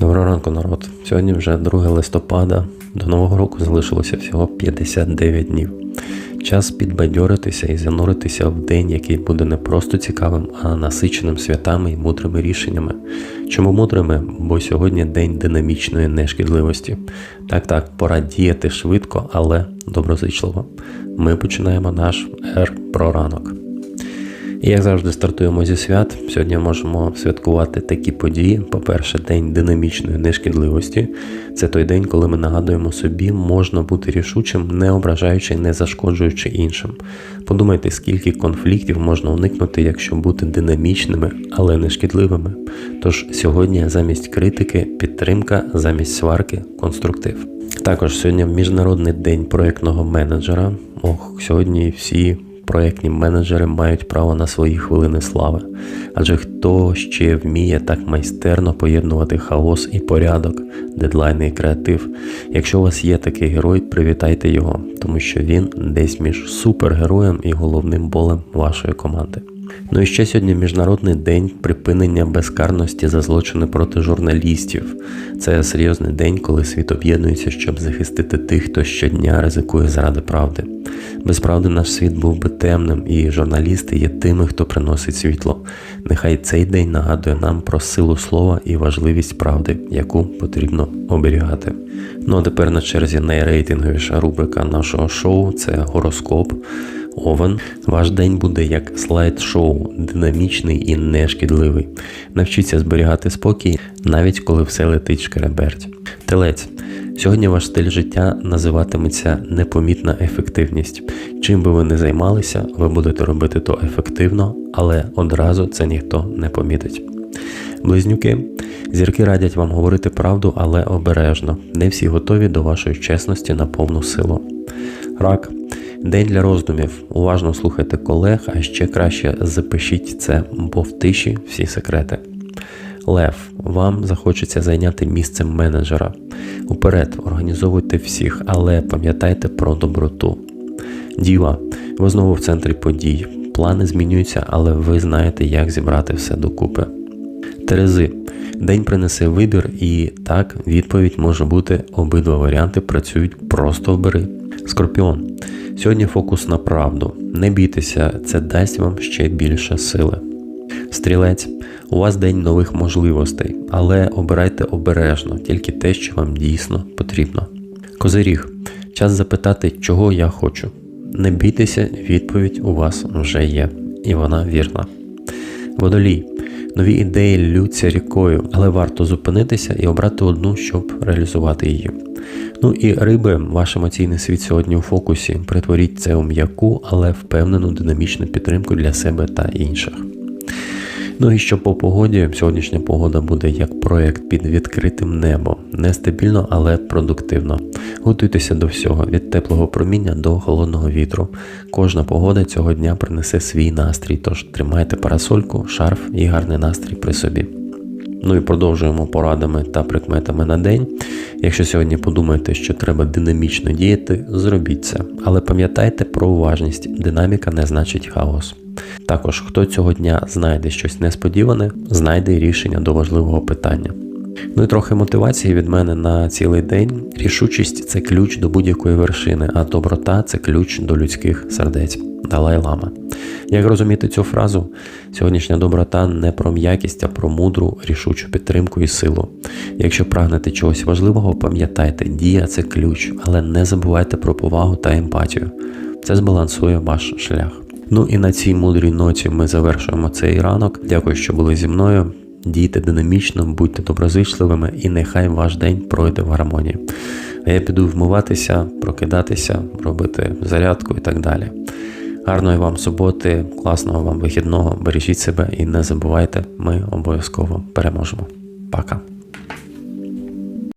Доброго ранку, народ. Сьогодні вже 2 листопада. До Нового року залишилося всього 59 днів. Час підбадьоритися і зануритися в день, який буде не просто цікавим, а насиченим святами і мудрими рішеннями. Чому мудрими? Бо сьогодні день динамічної нешкідливості. Так, так, пора діяти швидко, але доброзичливо. Ми починаємо наш Р про ранок. І як завжди стартуємо зі свят. Сьогодні можемо святкувати такі події. По-перше, день динамічної нешкідливості. Це той день, коли ми нагадуємо собі, можна бути рішучим, не ображаючи не зашкоджуючи іншим. Подумайте, скільки конфліктів можна уникнути, якщо бути динамічними, але не шкідливими. Тож сьогодні замість критики підтримка, замість сварки конструктив. Також сьогодні Міжнародний день проєктного менеджера. Ох, сьогодні всі проєктні менеджери мають право на свої хвилини слави. Адже хто ще вміє так майстерно поєднувати хаос і порядок, дедлайни і креатив. Якщо у вас є такий герой, привітайте його, тому що він десь між супергероєм і головним болем вашої команди. Ну і ще сьогодні Міжнародний день припинення безкарності за злочини проти журналістів. Це серйозний день, коли світ об'єднується, щоб захистити тих, хто щодня ризикує заради правди. Без правди наш світ був би темним, і журналісти є тими, хто приносить світло. Нехай цей день нагадує нам про силу слова і важливість правди, яку потрібно оберігати. Ну а тепер на черзі найрейтинговіша рубрика нашого шоу це гороскоп. Овен, ваш день буде як слайд-шоу, динамічний і нешкідливий. Навчіться зберігати спокій, навіть коли все летить шкереберть. Телець. Сьогодні ваш стиль життя називатиметься непомітна ефективність. Чим би ви не займалися, ви будете робити то ефективно, але одразу це ніхто не помітить. Близнюки. Зірки радять вам говорити правду, але обережно. Не всі готові до вашої чесності на повну силу. Рак. День для роздумів. Уважно слухайте колег, а ще краще запишіть це, бо в тиші всі секрети. Лев, вам захочеться зайняти місце менеджера. Уперед, організовуйте всіх, але пам'ятайте про доброту. Діва, ви знову в центрі подій. Плани змінюються, але ви знаєте, як зібрати все докупи. Терези. День принесе вибір, і так, відповідь може бути обидва варіанти працюють просто обери. Скорпіон. Сьогодні фокус на правду. Не бійтеся, це дасть вам ще більше сили. Стрілець, у вас день нових можливостей, але обирайте обережно, тільки те, що вам дійсно потрібно. Козиріг, час запитати, чого я хочу. Не бійтеся, відповідь у вас вже є, і вона вірна. Водолій. Нові ідеї лються рікою, але варто зупинитися і обрати одну, щоб реалізувати її. Ну і риби, ваш емоційний світ сьогодні у фокусі. Притворіть це у м'яку, але впевнену динамічну підтримку для себе та інших. Ну і що по погоді, сьогоднішня погода буде як проєкт під відкритим небом. Нестабільно, але продуктивно. Готуйтеся до всього, від теплого проміння до холодного вітру. Кожна погода цього дня принесе свій настрій, тож тримайте парасольку, шарф і гарний настрій при собі. Ну і продовжуємо порадами та прикметами на день. Якщо сьогодні подумаєте, що треба динамічно діяти, зробіть це. Але пам'ятайте про уважність, динаміка не значить хаос. Також, хто цього дня знайде щось несподіване, знайде рішення до важливого питання. Ну і трохи мотивації від мене на цілий день. Рішучість це ключ до будь-якої вершини, а доброта це ключ до людських сердець. Далай Лама. Як розуміти цю фразу? Сьогоднішня доброта не про м'якість, а про мудру, рішучу підтримку і силу. Якщо прагнете чогось важливого, пам'ятайте, дія це ключ, але не забувайте про повагу та емпатію. Це збалансує ваш шлях. Ну і на цій мудрій ноті ми завершуємо цей ранок. Дякую, що були зі мною. Дійте динамічно, будьте доброзичливими і нехай ваш день пройде в гармонії. А я піду вмиватися, прокидатися, робити зарядку і так далі. Гарної вам суботи, класного вам вихідного, бережіть себе і не забувайте, ми обов'язково переможемо. Пока.